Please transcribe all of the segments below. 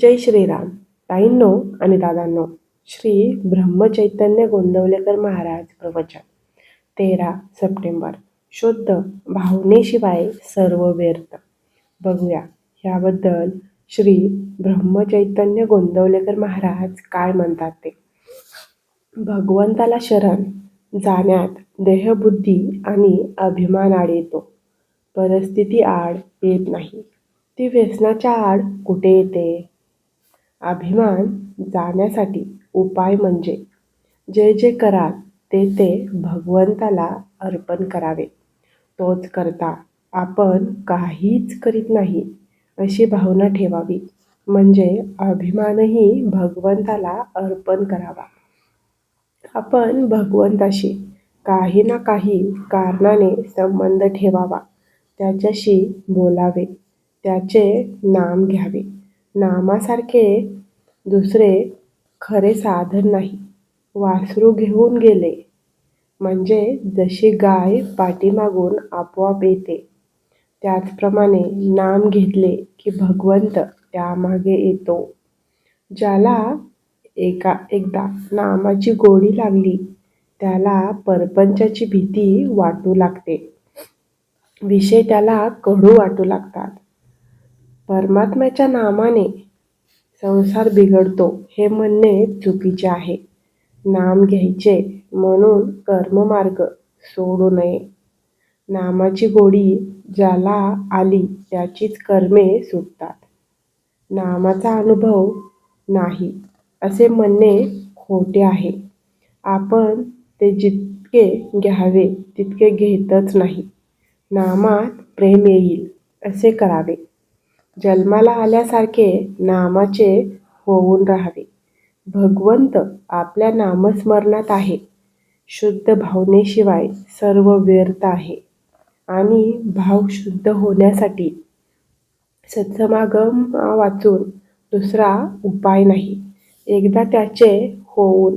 जय श्रीराम. ताईंनो आणि दादांनो श्री ब्रह्मचैतन्य गोंदवलेकर महाराज प्रवचन. तेरा सप्टेंबर. शुद्ध भावनेशिवाय सर्व व्यर्थ. बघूया याबद्दल श्री ब्रह्मचैतन्य गोंदवलेकर महाराज काय म्हणतात ते. भगवंताला शरण जाण्यात देहबुद्धी आणि अभिमान आड येतो. परिस्थिती आड येत नाही. ती व्यसनाच्या आड कुठे येते? अभिमान जाण्यासाठी उपाय म्हणजे जे जे कराल ते ते भगवंताला अर्पण करावे. तोच करता आपण काहीच करीत नाही अशी भावना ठेवावी. म्हणजे अभिमानही भगवंताला अर्पण करावा. आपण भगवंताशी काही ना काही कारणाने संबंध ठेवावा. त्याच्याशी बोलावे. त्याचे नाम घ्यावे. नामासारखे दुसरे खरे साधन नाही. वासरू घेऊन गेले. म्हणजे जशी गाय पाठीमागून आपोआप येते त्याचप्रमाणे नाम घेतले की भगवंत त्यामागे येतो. ज्याला एका एकदा नामाची गोडी लागली त्याला परपंचाची भीती वाटू लागते. विषय त्याला कडू वाटू लागतात. परमात्म्याच्या नामाने संसार बिघडतो हे म्हणणे चुकीचे आहे. नाम घ्यायचे म्हणून कर्ममार्ग सोडू नये. नामाची गोडी ज्याला आली त्याचीच कर्मे सुटतात. नामाचा अनुभव नाही असे म्हणणे खोटे आहे. आपण ते जितके घ्यावे तितके घेतच नाही. नामात प्रेम येईल असे करावे. जन्माला आल्यासारखे नामाचे होऊन राहावे. भगवंत आपल्या नामस्मरणात आहे. शुद्ध भावनेशिवाय सर्व व्यर्थ आहे. आणि भाव शुद्ध होण्यासाठी सत्समागम वाचून दुसरा उपाय नाही. एकदा त्याचे होऊन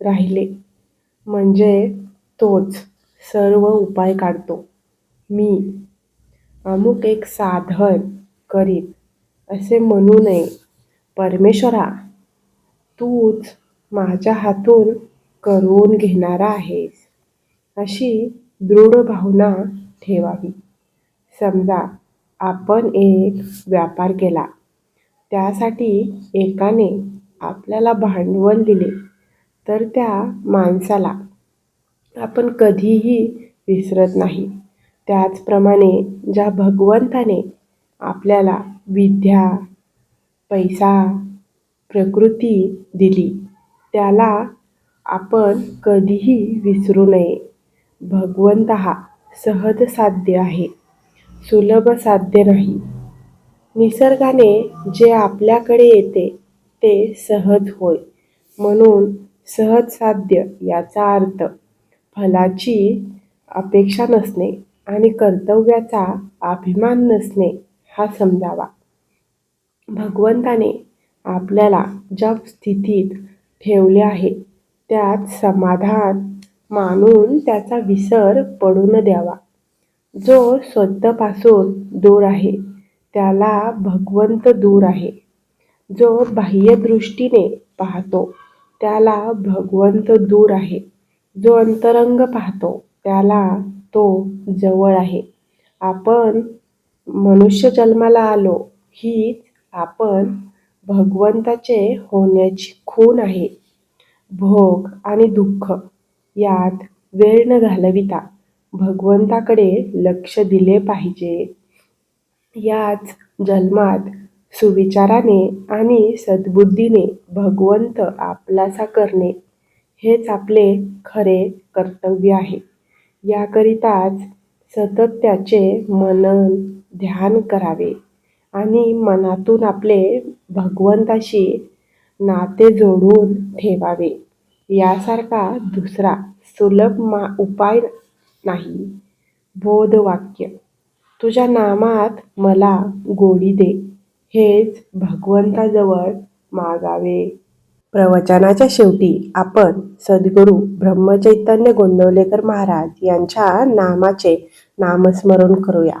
राहिले. म्हणजे तोच सर्व उपाय काढतो. मी अमुक एक साधन करीत असे म्हणू नये. परमेश्वरा तूच माझ्या हातून करून घेणारा आहेस. अशी दृढ भावना ठेवावी. समजा आपण एक व्यापार केला. त्यासाठी एकाने आपल्याला भांडवल दिले तर त्या माणसाला आपण कधीही विसरत नाही. त्याचप्रमाणे ज्या भगवंताने आपल्याला विद्या पैसा प्रकृती दिली. त्याला आपण कधीही विसरू नये. भगवंत हा सहज साध्य आहे. सुलभ साध्य नाही. निसर्गाने जे आपल्याकडे येते ते सहज होय. म्हणून सहज साध्य याचा अर्थ फलाची अपेक्षा नसणे आणि कर्तव्याचा अभिमान नसणे हा समजावा. भगवंताने आपल्याला ज्या स्थितीत ठेवले आहे त्यात समाधान मानून त्याचा विसर पडू न द्यावा. जो स्वतःपासून दूर आहे त्याला भगवंत दूर आहे. जो बाह्यदृष्टीने पाहतो त्याला भगवंत दूर आहे. जो अंतरंग पाहतो त्याला तो जवळ आहे. आपण मनुष्य जन्माला आलो हीच आपण भगवंताचे होण्याची खूण आहे. भोग आणि दुःख यात वेळ न घालविता भगवंताकडे लक्ष दिले पाहिजे. याच जन्मात सुविचाराने आणि सद्बुद्धीने भगवंत आपलासा करणे हेच आपले खरे कर्तव्य आहे. याकरिताच सतत त्याचे मनन ध्यान करावे आणि मनातून आपले भगवंताशी नाते जोडून ठेवावे. यासारखा दुसरा सुलभ मा उपाय नाही. बोधवाक्य. तुझ्या नामात मला गोडी दे. हेच भगवंताजवळ मागावे. प्रवचनाच्या शेवटी आपण सद्गुरू ब्रह्मचैतन्य गोंदवलेकर महाराज यांच्या नामाचे नामस्मरण करूया.